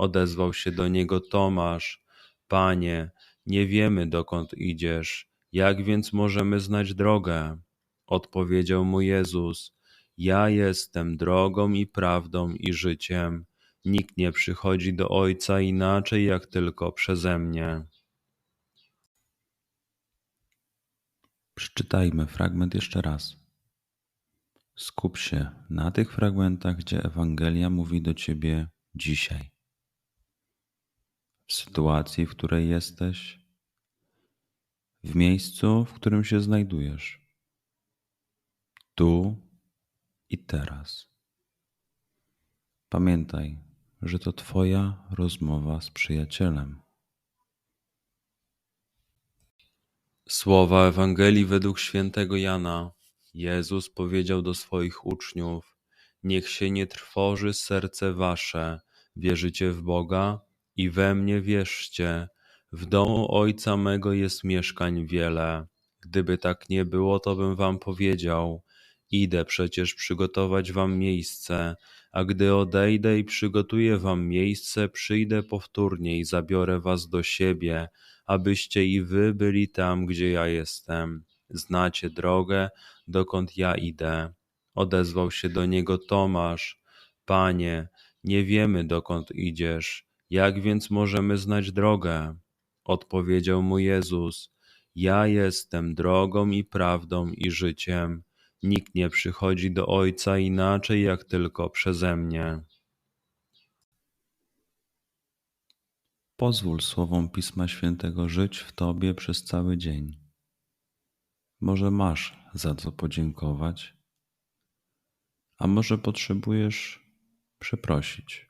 Odezwał się do niego Tomasz: Panie, nie wiemy dokąd idziesz, jak więc możemy znać drogę? Odpowiedział mu Jezus: Ja jestem drogą i prawdą i życiem. Nikt nie przychodzi do Ojca inaczej, jak tylko przeze mnie. Przeczytajmy fragment jeszcze raz. Skup się na tych fragmentach, gdzie Ewangelia mówi do ciebie dzisiaj w sytuacji, w której jesteś, w miejscu, w którym się znajdujesz, tu i teraz. Pamiętaj, że to Twoja rozmowa z przyjacielem. Słowa Ewangelii według świętego Jana. Jezus powiedział do swoich uczniów: Niech się nie trwoży serce wasze, wierzycie w Boga i we mnie wierzcie. W domu Ojca mego jest mieszkań wiele. Gdyby tak nie było, to bym wam powiedział. Idę przecież przygotować wam miejsce, a gdy odejdę i przygotuję wam miejsce, przyjdę powtórnie i zabiorę was do siebie, abyście i wy byli tam, gdzie ja jestem. Znacie drogę, dokąd ja idę. Odezwał się do niego Tomasz: Panie, nie wiemy dokąd idziesz jak więc możemy znać drogę? Odpowiedział mu Jezus: Ja jestem drogą i prawdą i życiem. Nikt nie przychodzi do Ojca inaczej, jak tylko przeze mnie. Pozwól słowom Pisma Świętego żyć w Tobie przez cały dzień. Może masz za co podziękować, a może potrzebujesz przeprosić.